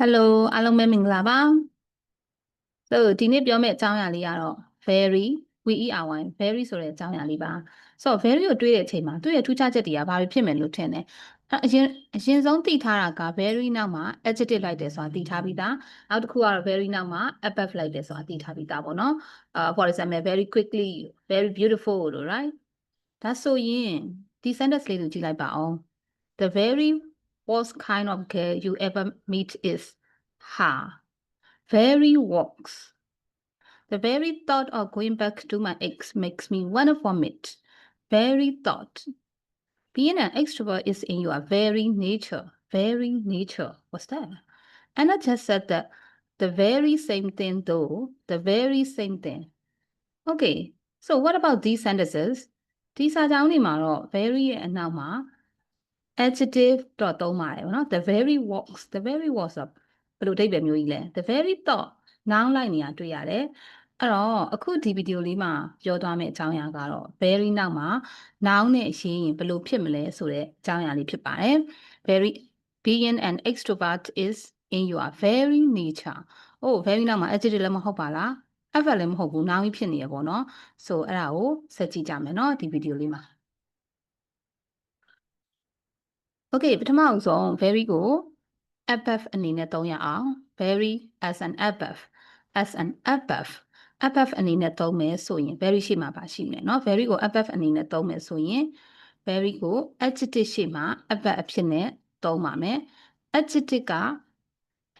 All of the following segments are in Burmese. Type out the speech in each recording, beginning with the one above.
Hello အားလုံးပဲမင်္ဂလာပါ So ဒီနေ့ပြောမယ့်အကြောင်းအရာလေးကတော့ very VERY very ဆိုတဲ့အကြောင်းအရာလေးပါဆိုတော့ very ကိုတွေးတဲ့အချိန်မှာသူ့ရဲ့ထူးခြားချက်တွေကဘာတွေဖြစ်မယ်လို့ထင်တယ်အဲ့အရင်အရင်ဆုံးသိထားတာက very နောက်မှာ adjective လိုက်တယ်ဆိုတာသိထားပြီးသားနောက်တစ်ခုကတော့ very နောက်မှာ adverb လိုက်တယ်ဆိုတာသိထားပြီးသားပေါ့နော်အာ for example very quickly very beautiful လို့ right ဒါဆိုရင်ဒီ sentence လေးကိုကြည့်လိုက်ပါအောင် the very worst kind of girl you ever meet is her very walks. The very thought of going back to my ex makes me want to vomit. Very thought. Being an extrovert is in your very nature. Very nature. What's that? And I just said that the very same thing, though. The very same thing. Okay. So what about these sentences? ဒီစာကြောင်းတွေမှာတော့ very ရဲ့အနောက်မှာ adjective တော့သုံးပါတယ်ဗောနော် the very walks the very walks ဆိုဘယ်လိုအဓိပ္ပာယ်မျိုးကြီးလဲ the very thought noun လိုက်နေတာတွေ့ရတယ်အဲ့တော့အခုဒီဗီဒီယိုလေးမှာပြောသွားမယ့်အကြောင်းအရာကတော့ very နောက်မှာ noun နဲ့ရှင်းရင်ဘယ်လိုဖြစ်မလဲဆိုတဲ့အကြောင်းအရာလေးဖြစ်ပါတယ် very being an extrovert is in your very nature အိုး very နောက်မှာ adjective လည်းမဟုတ်ပါလား adverb လည်းမဟုတ်ဘူး noun ကြီးဖြစ်နေရပေါ့နော် so အဲ့ဒါကိုဆက်ကြည့်ကြမယ်နော်ဒီဗီဒီယိုလေးမှာ Okay ပထမအောင်ဆုံး very ကို adverb အနေနဲ့သုံးရအောင် very as an adverb as an adverb adverb အနေနဲ့သုံးမယ်ဆိုရင် very ရှေ့မှာပါရှိမယ်เนาะ very ကို adverb အနေနဲ့သုံးမယ်ဆိုရင် very ကို adjective ရှေ့မှာ adverb အဖြစ်နဲ့သုံးပါမယ် adjective က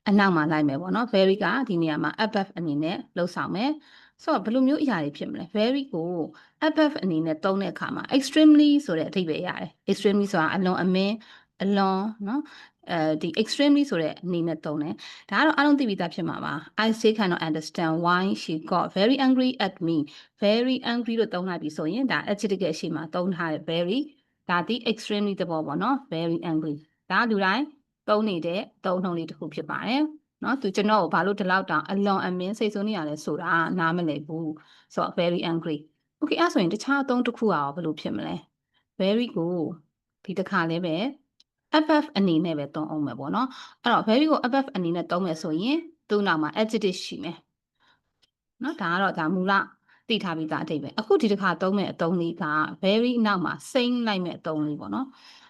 အနောက်မှာလိုက်မယ်ပေါ့เนาะ very ကဒီနေရာမှာ adverb အနေနဲ့လှုပ်ဆောင်မယ် ဆိုတော့ဘယ်လိုမျိုးအရာတွေဖြစ်မလဲ very ကို above အနေနဲ့သုံးတဲ့အခါမှာ extremely ဆိုတဲ့အဓိပ္ပာယ်ရတယ် extremely ဆိုတာအလွန်အမင်းအလွန်နော်အဲဒီ extremely ဆိုတဲ့အနေနဲ့သုံးတယ်ဒါကတော့အလုံးသိပြီးသားဖြစ်မှာပါ I say cannot understand why she got very angry at me very angry လို့သုံးလိုက်ပြီဆိုရင်ဒါ adjective အရှိမှာသုံးထားတဲ့ very ဒါဒီ extremely သဘောပေါ့နော် very angry ဒါလူတိုင်းသုံးနေတဲ့သုံးနှုန်းလေးတစ်ခုဖြစ်ပါတယ် နော်သူကျွန်တော်ကိုဘာလို့ဒီလောက်တောင်အလွန်အမင်းစိတ်ဆိုးနေရလဲဆိုတာနားမလည်ဘူးဆိုတော့ very angry okay အဲ့ဆိုရင်တခြားအသုံးတစ်ခုอ่ะဘယ်လိုဖြစ်မလဲ very ကိုဒီတစ်ခါလေးပဲ adverb အနေနဲ့ပဲသုံးအောင်မယ်ပေါ့နော်အဲ့တော့ very ကို adverb အနေနဲ့သုံးမယ်ဆိုရင်သူ့နောက်မှာ adjective ရှိမယ်နော်ဒါကတော့ဒါမူလသိထားပြီးသားအဓိပ္ပာယ်အခုဒီတစ်ခါသုံးမဲ့အသုံးလေးက very နောက်မှာ same လိုက်မဲ့အသုံးလေးပေါ့နော်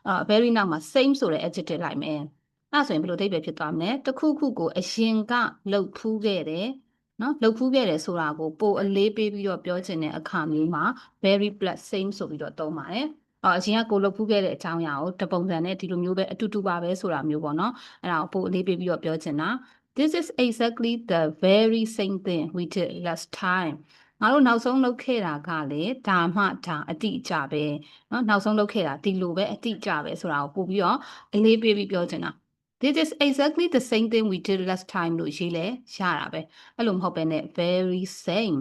အဲ့တော့ very နောက်မှာ same ဆိုတဲ့ adjective လိုက်မယ် အဲ့ဆိုရင်ဘယ်လိုအဓိပ္ပာယ်ဖြစ်သွားမလဲတစ်ခုခုကိုအရင်ကလှုပ်ဖူးခဲ့တယ်နော်လှုပ်ဖူးခဲ့တယ်ဆိုတာကိုပိုအလေးပေးပြီးတော့ပြောချင်တဲ့အခါမျိုးမှာ very plus same ဆိုပြီးတော့သုံးပါတယ်အော်အရင်ကကိုလုတ်ဖူးခဲ့တဲ့အကြောင်းအရာကိုတပုံစံနဲ့ဒီလိုမျိုးပဲအတူတူပါပဲဆိုတာမျိုးပေါ့နော်အဲ့ဒါကိုပိုအလေးပေးပြီးတော့ပြောချင်တာ This is exactly the very same thing we did last time ငါတို့နောက်ဆုံးလုပ်ခဲ့တာကလေဒါမှဒါအတိအကျပဲเนาะနောက်ဆုံးလုပ်ခဲ့တာဒီလိုပဲအတိအကျပဲဆိုတာကိုပို့ပြီးတော့အလေးပေးပြီးပြောချင်တာ this is exactly the same thing we did last time လို့ရေးလဲရတာပဲအဲ့လိုမဟုတ်ပဲね very same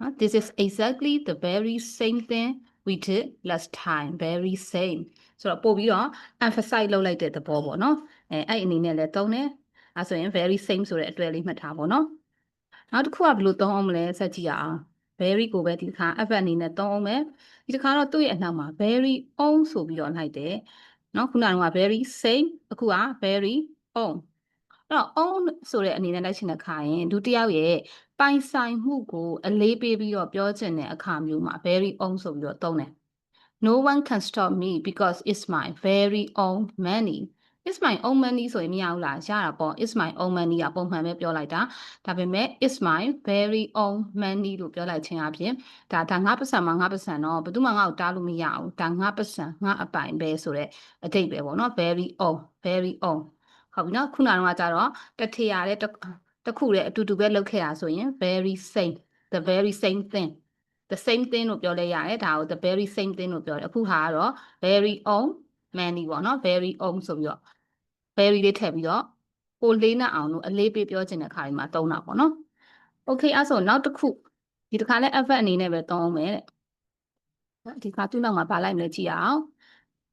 နော် this is exactly the very same thing we did last time very same ဆိုတော့ပို့ပြီးတော့ emphasize လုပ်လိုက်တဲ့သဘောပေါ့နော်အဲအဲ့အနေနဲ့လဲသုံးတယ်အဲဆိုရင် very same ဆိုတဲ့အတွဲလေးမှတ်ထားပေါ့နော်နောက်တစ်ခုကဘယ်လိုသုံးအောင်မလဲဆက်ကြည့်ရအောင် very ကိုပဲဒီတစ်ခါ effort အနေနဲ့သုံးအောင်မယ်ဒီတစ်ခါတော့သူ့ရဲ့အနောက်မှာ very own ဆိုပြီးတော့လိုက်တယ် နော်ခုနက very same အခုက very own အဲ့တော့ own ဆိုတဲ့အနေနဲ့လိုက်ချင်တဲ့ခါရင်ဒုတိယရဲ့ပိုင်ဆိုင်မှုကိုအလေးပေးပြီးတော့ပြောချင်တဲ့အခါမျိုးမှာ very own ဆိုပြီးတော့သုံးတယ် No one can stop me because it's my very own money it's my own money ဆိုရင်မရဘူးလားရတာပေါ့ it's my own money ကပုံမှန်ပဲပြောလိုက်တာဒါပေမဲ့ it's my very own money လို့ပြောလိုက်ခြင်းအပြင်ဒါဒါငါပတ်စံမှာငါပတ်စံတော့ဘယ်သူမှငါ့ကိုတားလို့မရဘူးဒါငါပတ်စံငါအပိုင်ပဲဆိုတဲ့အတိတ်ပဲပေါ့နော် very own very own ဟုတ်ပြီနော်ခုနကတော့ကြတော့တထေရတဲ့တခုတည်းအတူတူပဲလုပ်ခဲ့တာဆိုရင် very same the very same thing the same thing လို့ပြောလဲရတယ်ဒါကို the very same thing လို့ပြောတယ်အခုဟာကတော့ very own many ပေါ့နော် very own ဆိုပြီးတော့ very လေးထည့်ပြီးတော့ကိုလေးနဲ့အောင်လို့အလေးပေးပြောချင်တဲ့ခါဒီမှာသုံးတာပေါ့နော် okay အဲ့ဆိုနောက်တစ်ခုဒီတစ်ခါလဲ adverb အနေနဲ့ပဲသုံးအောင်မယ်တဲ့ဒီခါသူ့နောက်မှာပါလိုက်မလဲကြည့်အောင်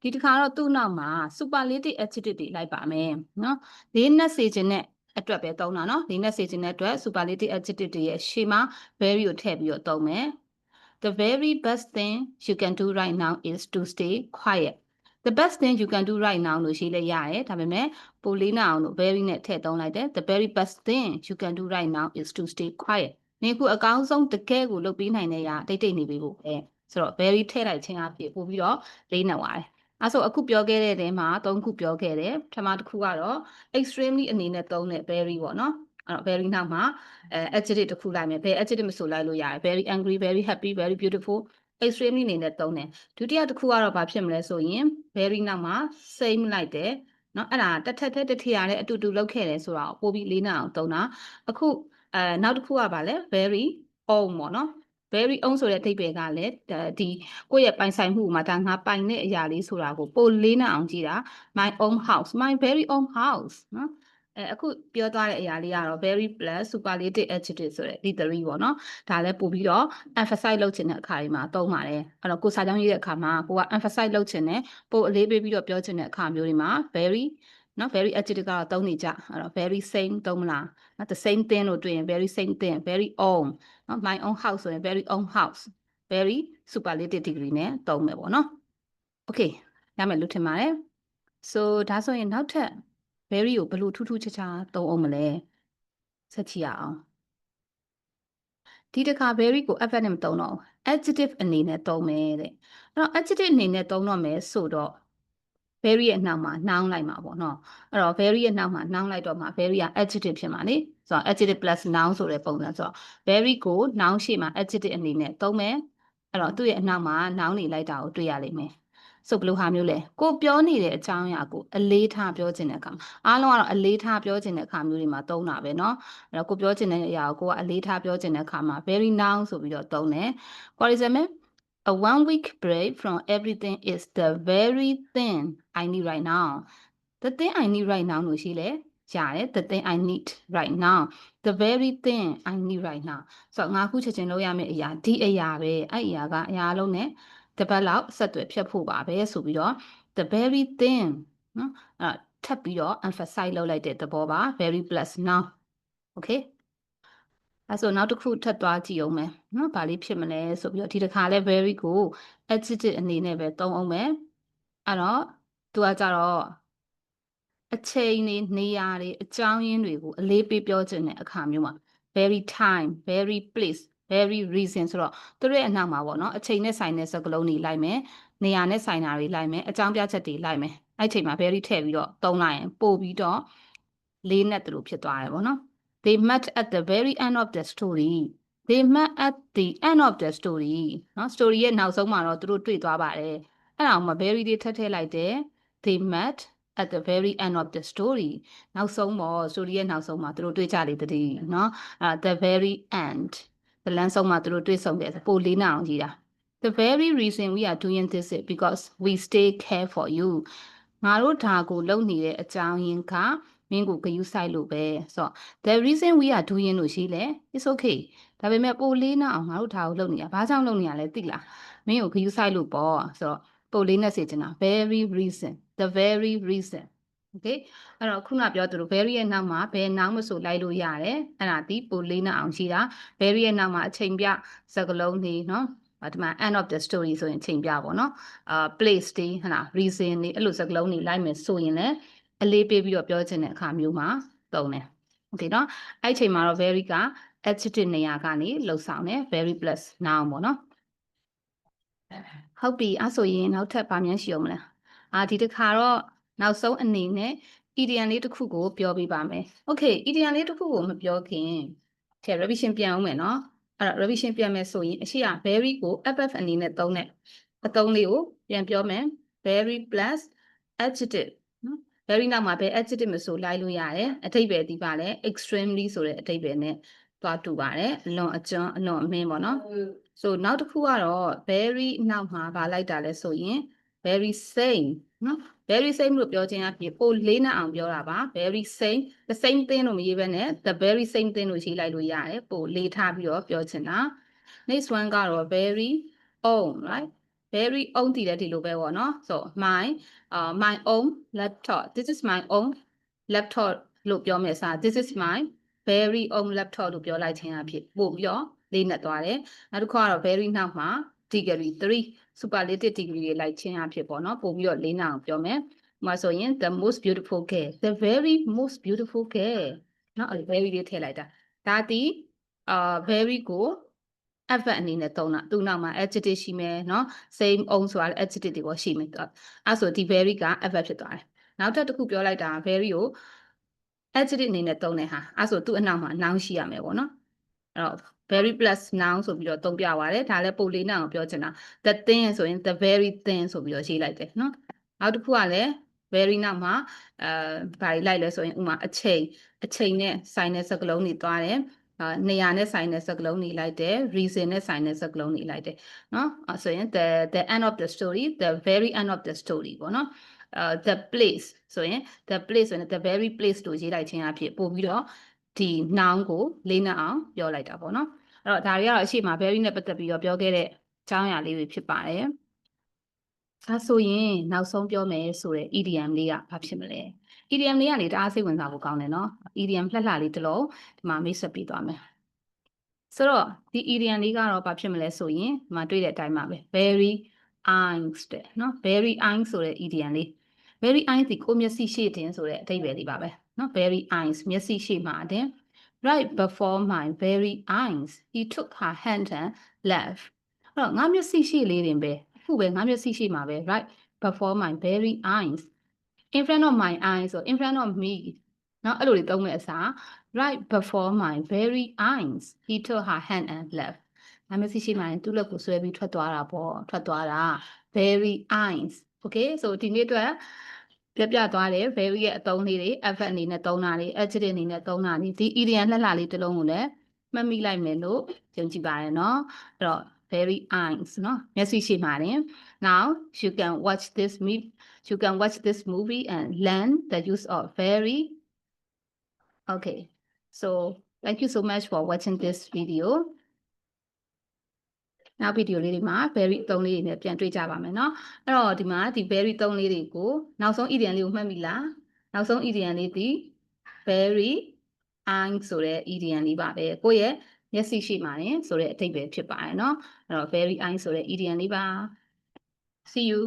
ဒီတစ်ခါတော့သူ့နောက်မှာ superlative adjective တွေလိုက်ပါမယ်နော်လေးနဲ့စေခြင်းနဲ့အတွက်ပဲသုံးတာနော်လေးနဲ့စေခြင်းတဲ့အတွက် superlative adjective တွေရဲ့ရှေ့မှာ very ကိုထည့်ပြီးတော့သုံးမယ် The very best thing you can do right now is to stay quiet the best thing you can do right now လို့ရှိလဲရတယ်ဒါပေမဲ့ပိုလေးနာအောင်လို့ very နဲ့ထည့်သုံးလိုက်တယ် the very best thing you can do right now is to stay quiet နေခုအကောင်းဆုံးတကယ်ကိုလုပ်ပေးနိုင်တဲ့ရာတိတ်တိတ်နေပြီဖို့ပဲဆိုတော့ very ထည့်လိုက်ခြင်းအဖြစ်ပို့ပြီးတော့လေးနက်သွားတယ်အဲဆိုအခုပြောခဲ့တဲ့တဲမှာ၃ခုပြောခဲ့တယ်ပထမတစ်ခုကတော့ extremely အနေနဲ့သုံးတဲ့ very ပေါ့နော်အဲ့တော့ very နောက်မှာအဲ adjective တစ်ခုလိုက်မယ်ဘယ် adjective မဆိုလိုက်လို့ရတယ် very angry very happy very beautiful extremely အနေနဲ့သုံးတယ်ဒုတိယတစ်ခုကတော့ဘာဖြစ်မလဲဆိုရင် very နောက်မှာ same လိုက်တယ်เนาะအဲ့ဒါတစ်ထက်တစ်ထည့်ရတယ်အတူတူလောက်ခဲ့တယ်ဆိုတော့ပို့ပြီးလေးနာအောင်သုံးတာအခုအဲနောက်တစ်ခုကဘာလဲ very own ပေါ့နော် very own ဆိုတဲ့အဓိပ္ပာယ်ကလည်းဒီကိုယ့်ရဲ့ပိုင်ဆိုင်မှုမှာဒါငါပိုင်တဲ့အရာလေးဆိုတာကိုပိုလေးနာအောင်ကြည့်တာ my own house my very own house နော် အဲအခုပြောသွားတဲ့အရာလေးကတော့ very plus superlative adjective ဆိုတဲ့ဒီ3ပေါ့နော်ဒါလည်းပို့ပြီးတော့ emphasize လုပ်ချင်တဲ့အခါတွေမှာသုံးပါတယ်အဲ့တော့ကိုစာကြောင်းရေးတဲ့အခါမှာကိုက emphasize လုပ်ချင်တယ်ပို့အလေးပေးပြီးတော့ပြောချင်တဲ့အခါမျိုးတွေမှာ very နော် very adjective ကတော့သုံးနေကြအဲ့တော့ very same သုံးမလားနော် the same thing လို့တွေ့ရင် very same thing very own နော် my own house ဆိုရင် very own house very superlative degree နဲ့သုံးမယ်ပေါ့နော် okay ရမယ်လို့ထင်ပါတယ် so ဒါဆိုရင်နောက်ထပ် very ကိုဘယ်လိုထူးထူးခြားခြားသုံးအောင်မလဲဆက်ကြည့်ရအောင်ဒီတစ်ခါ very ကို adverb နဲ့မသုံးတော့ဘူး adjective အနေနဲ့သုံးမယ်တဲ့အဲ့တော့ adjective အနေနဲ့သုံးတော့မယ်ဆိုတော့ very ရဲ့နောက်မှာ noun လိုက်မှာပေါ့နော်အဲ့တော့ very ရဲ့နောက်မှာ noun လိုက်တော့မှာ very က adjective ဖြစ်မှာလေဆိုတော့ adjective plus noun ဆိုတဲ့ပုံစံဆိုတော့ very ကို noun ရှေ့မှာ adjective အနေနဲ့သုံးမယ်အဲ့တော့သူ့ရဲ့အနောက်မှာ noun နေလိုက်တာကိုတွေ့ရလိမ့်မယ် ဆိုဘယ်လိုဟာမျိုးလဲကိုပြောနေတဲ့အကြောင်းအရာကိုအလေးထားပြောချင်တဲ့အခါအားလုံးကတော့အလေးထားပြောချင်တဲ့အခါမျိုးတွေမှာသုံးတာပဲเนาะအဲ့တော့ကိုပြောချင်တဲ့အရာကိုကိုကအလေးထားပြောချင်တဲ့အခါမှာ very noun ဆိုပြီးတော့သုံးတယ် for example a one week break from everything is the very thing i need right now the thing i need right now လို့ရှိလဲရတယ် the thing i need right now the very thing i need right now ဆိုတော့ငါခုချက်ချင်းလုပ်ရမယ့်အရာဒီအရာပဲအဲ့အရာကအရာလုံးနဲ့ တပတ်လောက်ဆက်သွယ်ဖြတ်ဖို့ပါပဲဆိုပြီးတော့ the very thing နော်အဲ့ထပ်ပြီးတော့ emphasize လုပ်လိုက်တဲ့သဘောပါ very plus now okay အဲဆိုနောက်တစ်ခုထပ်သွားကြည့်အောင်မယ်နော်ဗာလေးဖြစ်မလဲဆိုပြီးတော့ဒီတစ်ခါလဲ very ကို adjective အနေနဲ့ပဲသုံးအောင်မယ်အဲ့တော့သူကကြတော့အချိန်တွေနေရာတွေအကြောင်းရင်းတွေကိုအလေးပေးပြောခြင်းတဲ့အခါမျိုးမှာ very time very place very reason ဆိုတော့သူတို့ရဲ့အနောက်မှာပေါ့နော်အချိန်နဲ့ဆိုင်တဲ့စကားလုံးတွေလိုက်မယ်နေရာနဲ့ဆိုင်တာတွေလိုက်မယ်အကြောင်းပြချက်တွေလိုက်မယ်အဲ့ချိန်မှာ very ထည့်ပြီးတော့သုံးလိုက်ရင်ပို့ပြီးတော့လေးနဲ့သူတို့ဖြစ်သွားတယ်ပေါ့နော် they met at the very end of the story they met at the end of the story เนาะ story ရဲ့နောက်ဆုံးမှာတော့သူတို့တွေ့သွားပါတယ်အဲ့ဒါမှ very တွေထပ်ထည့်လိုက်တယ် they met at the very end of the story နောက်ဆုံးပေါ့ story ရဲ့နောက်ဆုံးမှာသူတို့တွေ့ကြလေတည်းเนาะအဲ the very end ဇလန်းဆုံးမှာသူတို့တွေ့ဆုံတယ်ပိုလေးနာအောင်ကြီးတာ the very reason we are doing this is because we stay care for you ငါတို့ဒါကိုလုပ်နေတဲ့အကြောင်းရင်းကမင်းကိုဂယုစိုက်လို့ပဲဆိုတော့ the reason we are doing လို့ရှိလဲ it's okay ဒါပေမဲ့ပိုလေးနာအောင်ငါတို့ဒါကိုလုပ်နေတာဘာကြောင့်လုပ်နေရလဲသိလားမင်းကိုဂယုစိုက်လို့ပေါ့ဆိုတော့ပိုလေးနဲ့စေချင်တာ very reason the very reason okay အဲ့တော့ခုနပြောသလို very ရဲ့နောက်မှာဘယ်နောက်မဆိုလိုက်လို့ရတယ်အဲ့ဒါဒီပိုလေးနဲ့အောင်ရှိတာ very ရဲ့နောက်မှာအချိန်ပြစကားလုံးတွေเนาะဒီမှာ end of the story ဆိုရင်ချိန်ပြပေါ့နော်အာ place တွေဟလာ reason တွေအဲ့လိုစကားလုံးတွေလိုက်မယ်ဆိုရင်လည်းအလေးပေးပြီးတော့ပြောချင်တဲ့အခါမျိုးမှာသုံးတယ်โอเคเนาะအဲ့ချိန်မှာတော့ very က adjective နေရာကနေလှုပ်ဆောင်တယ် very plus noun ပေါ့နော်ဟုတ်ပြီအဲ့ဆိုရင်နောက်ထပ်ဗာမြန်ရှိအောင်မလားအာဒီတစ်ခါတော့ နောက်ဆုံးအနေနဲ့ idiom လေးတစ်ခုကို ပြောပြပါမယ် okay idiom လေးတစ်ခုကိုမပြောခင်ထဲ revision ပြန်အောင်မယ်နော်အဲ့တော့ revision ပြန်မယ်ဆိုရင်အရှိက very ကို ff အနေနဲ့သုံးတဲ့အသုံးလေးကိုပြန်ပြောမယ် very plus adjective နော် very နောက်မှာဘယ် adjective မဆိုလိုက်လို့ရတယ်အထိပ္ပယ်ဒီပါလဲ extremely ဆိုတဲ့အထိပ္ပယ်နဲ့သွားတူပါတယ်အလွန်အကျွမ်းအလွန်အမင်းပေါ့နော် so နောက်တစ်ခုကတော့ very နောက်မှာဗာလိုက်တာလဲဆိုရင် very same နော် very same လို့ပြောခြင်းအဖြစ်ပိုလေးနဲ့အောင်ပြောတာပါ very same the same thing လို့မရေးဘဲနဲ့ the very same thing လို့ရေးလိုက်လို့ရတယ်ပိုလေးထားပြီးတော့ပြောချင်တာ next one ကတော့ very own right very own တည်တဲ့ဒီလိုပဲပေါ့နော် so my uh my own laptop this is my own laptop လို့ပြောမယ်စား this is my very own laptop လို့ပြောလိုက်ခြင်းအဖြစ်ပို့ပြီးတော့လေးနဲ့သွားတယ်နောက်တစ်ခုကတော့ very နောက်မှာ degree 3 superlative degree တွေလိုက်ချင်းအဖြစ်ပေါ့နော်ပို့ပြီးတော့လေးနာအောင်ပြောမယ်ဥပမာဆိုရင် the most beautiful girl the very most beautiful girl နော်အဲ့ဒီ very လေးထည့်လိုက်တာဒါတီအာ very ကို adverb အနေနဲ့သုံးတာသူ့နောက်မှာ adjective ရှိမယ်နော် same on ဆိုတာလည်း adjective တွေပေါ့ရှိမယ်အဲ့ဆိုဒီ very က adverb ဖြစ်သွားတယ်နောက်ထပ်တစ်ခုပြောလိုက်တာ very ကို adjective အနေနဲ့သုံးတဲ့ဟာအဲ့ဆိုသူ့အနောက်မှာ noun ရှိရမယ်ပေါ့နော်အဲ့တော့ very plus noun ဆိုပြီးတော့သုံးပြပါတယ်ဒါလည်းပုံလေးနဲ့အောင်ပြောချင်တာ the thing ဆိုရင် the very thing ဆိုပြီးတော့ရေးလိုက်တယ်နော်နောက်တစ်ခုကလည်း very နောက်မှာအဲဘာတွေလိုက်လဲဆိုရင်ဥမာအချိန်အချိန်နဲ့ဆိုင်တဲ့စကားလုံးတွေသွားတယ်အာနေရာနဲ့ဆိုင်တဲ့စကားလုံးတွေလိုက်တယ် reason နဲ့ဆိုင်တဲ့စကားလုံးတွေလိုက်တယ်နော်အဲဆိုရင် the the end of the story the very end of the story ပေါ့နော်အဲ the place ဆိုရင် the place ဆိုရင် the very place လို့ရေးလိုက်ခြင်းအဖြစ်ပို့ပြီးတော့ ဒီ noun ကိုလေးနဲ့အောင်ပြောလိုက်တာပေါ့နော်အဲ့တော့ဒါတွေကတော့အရှိမ very နဲ့ပတ်သက်ပြီးတော့ပြောခဲ့တဲ့အကြောင်းအရာလေးတွေဖြစ်ပါတယ်ဒါဆိုရင်နောက်ဆုံးပြောမယ်ဆိုတဲ့ EDM လေးကဘာဖြစ်မလဲ EDM လေးကလေတအားစိတ်ဝင်စားဖို့ကောင်းတယ်နော် EDM လှလှလေးတစ်လုံးဒီမှာမိတ်ဆက်ပြီးသွားမယ်ဆိုတော့ဒီ EDM လေးကတော့ဘာဖြစ်မလဲဆိုရင်ဒီမှာတွေ့တဲ့အတိုင်းပါပဲ very eyes တဲ့နော် very eyes ဆိုတဲ့ EDM လေး very eyes ဒီကိုမျက်စိရှေ့တင်ဆိုတဲ့အဓိပ္ပာယ်လေးပါပဲ နော် very eyes မျက်စိရှိမှတဲ့ right before my very eyes he took her hand and left အဲ့တော့ငါမျက်စိရှိလေးတင်ပဲအခုပဲငါမျက်စိရှိမှာပဲ right before my very eyes in front of my eyes ဆို in front of me နော်အဲ့လိုတွေသုံးမဲ့အစား right before my very eyes he took her hand and left ငါမျက်စိရှိမှရင်သူ့လက်ကိုဆွဲပြီးထွက်သွားတာပေါ့ထွက်သွားတာ very eyes okay so ဒီနေ့အတွက် ပြပြသွားတယ် very ရဲ့အသုံးလေးတွေ effort အနေနဲ့သုံးတာတွေ adjective အနေနဲ့သုံးတာတွေဒီ idiom လှလှလေးတစ်လုံးကိုလည်းမှတ်မိလိုက်မယ်လို့ယုံကြည်ပါတယ်เนาะအဲ့တော့ very eyes เนาะမျက်စိရှိမှတင် now you can watch this me you can watch this movie and learn the use of very okay so thank you so much for watching this video နောက်ဗီဒီယိုလေးတွေမှာ very အသုံးလေးတွေနဲ့ပြန်တွေ့ကြပါမယ်เนาะအဲ့တော့ဒီမှာဒီ very သုံးလေးတွေကိုနောက်ဆုံး idiom လေးကိုမှတ်မိလားနောက်ဆုံး idiom လေးဒီ very I'm ဆိုတဲ့ idiom လေးပါပဲကိုယ့်ရဲ့မျက်စိရှိမှရင်ဆိုတဲ့အဓိပ္ပာယ်ဖြစ်ပါတယ်เนาะအဲ့တော့ very I'm ဆိုတဲ့ idiom လေးပါ see you